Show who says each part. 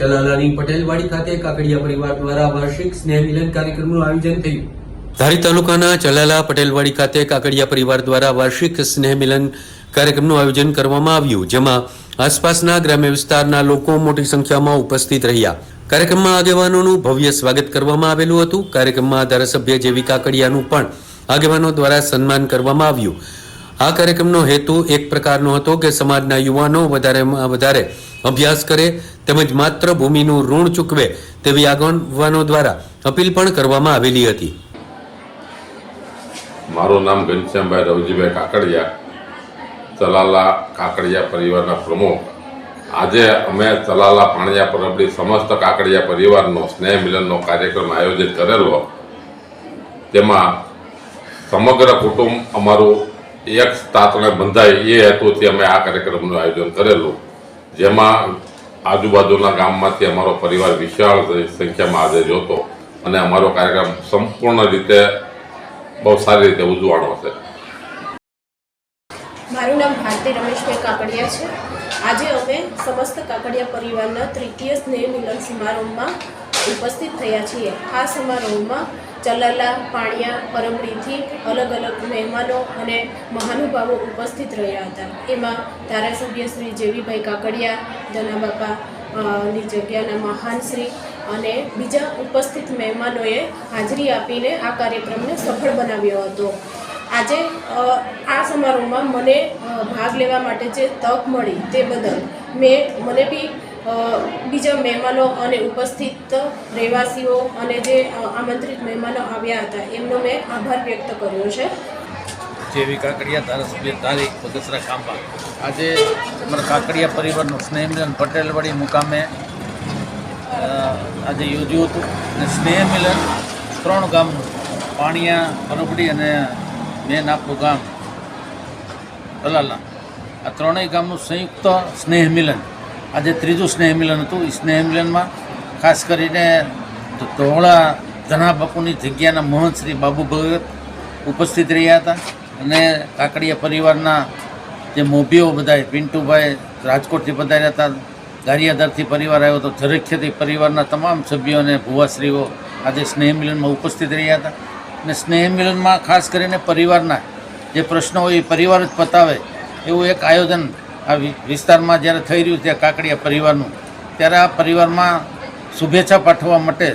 Speaker 1: ચલાલાની પટેલવાડી ખાતે કાકડિયા પરિવાર દ્વારા વાર્ષિક સ્નેહ મિલન કાર્યક્રમનું આયોજન થયું. ધારી તાલુકાના ચલાલા પટેલવાડી ખાતે કાકડિયા પરિવાર દ્વારા વાર્ષિક સ્નેહ મિલન કાર્યક્રમનું આયોજન કરવામાં આવ્યું, જેમાં આસપાસના ગ્રામ્ય વિસ્તારના લોકો મોટી સંખ્યામાં ઉપસ્થિત રહ્યા. કાર્યક્રમમાં આગેવાનોનું ભવ્ય સ્વાગત કરવામાં આવેલું હતું. કાર્યક્રમમાં ધારાસભ્ય જેવી કાકડિયાનું પણ આગેવાનો દ્વારા સન્માન કરવામાં આવ્યું. આ કાર્યક્રમનો હેતુ એક પ્રકારનો હતો કે સમાજના યુવાનો વધારેમાં વધારે અભ્યાસ કરે તેમજ માત્ર ભૂમિનું ઋણ ચૂકવે તેવી આગેવાનો દ્વારા અપીલ પણ કરવામાં આવેલી હતી.
Speaker 2: મારું નામ ઘનશ્યામભાઈ રવજીભાઈ કાકડિયા, તલાલા કાકડિયા પરિવારના પ્રમુખ. આજે અમે તલાલા પાણિયા પરબડી સમસ્ત કાકડિયા પરિવારનો સ્નેહ મિલનનો કાર્યક્રમ આયોજિત કરેલો. તેમાં સમગ્ર કુટુંબ અમારું એક તાતણે બંધાય એ હેતુથી અમે આ કાર્યક્રમનું આયોજન કરેલું. જેમાં આજુબાજુના ગામમાંથી અમારો પરિવાર વિશાળ સંખ્યામાં આજે જોતો અને અમારો કાર્યક્રમ સંપૂર્ણ રીતે બહુ સારી રીતે ઉજવાણો છે
Speaker 3: મારું નામ ભારતી રમેશભાઈ કાકડિયા છે. આજે અમે સમસ્ત કાકડિયા પરિવારના તૃતીય સ્નેહ મિલન સમારોહમાં ઉપસ્થિત થયા છીએ. આ સમારોહમાં ચલાલા પાણિયા પરબડીથી અલગ અલગ મહેમાનો અને મહાનુભાવો ઉપસ્થિત રહ્યા હતા. એમાં ધારાસભ્ય શ્રી જેવીભાઈ કાકડિયા જનાબાપા અ, ની જગ્યાના મહાન શ્રી અને બીજા ઉપસ્થિત મહેમાનોએ હાજરી આપીને આ કાર્યક્રમને સફળ બનાવ્યો હતો. આજે આ સમારોહમાં મને ભાગ લેવા માટે જે તક મળી તે બદલ મેં મને બી બીજા મહેમાનો અને ઉપસ્થિત રહેવાસીઓ અને જે આમંત્રિત મહેમાનો આવ્યા હતા, એમનો મેં આભાર વ્યક્ત કર્યો છે.
Speaker 4: જેવી કાકડિયા ધારાસભ્ય તારીખ બગસરા કાંબા આજે અમારા કાકડિયા પરિવારનું સ્નેહ મિલન પટેલવાડી મુકામે આજે યોજ્યું હતું. અને સ્નેહ મિલન ત્રણ ગામનું પાણિયા પરબડી અને મેન આપણું ગામ. તલાલા આ ત્રણેય ગામનું સંયુક્ત સ્નેહ મિલન આજે ત્રીજું સ્નેહ મિલન હતું. એ સ્નેહ મિલનમાં ખાસ કરીને ધોળા ધના બાપુની જગ્યાના મહંત શ્રી બાબુ ભગત ઉપસ્થિત રહ્યા હતા અને કાકડિયા પરિવારના જે મોભીઓ બધાય પિન્ટુભાઈ રાજકોટથી પધાર્યા હતા ગારિયાદરથી પરિવાર આવ્યો હતો ઝરખિયાથી પરિવારના તમામ સભ્યો અને ભુવાશ્રીઓ આજે સ્નેહ મિલનમાં ઉપસ્થિત રહ્યા હતા. અને સ્નેહ મિલનમાં ખાસ કરીને પરિવારના જે પ્રશ્નો હોય, એ પરિવાર જ પતાવે એવું એક આયોજન આ વિસ્તારમાં જ્યારે થઈ રહ્યું છે કાકડીયા પરિવારનું ત્યારે આ પરિવારમાં શુભેચ્છા પાઠવવા માટે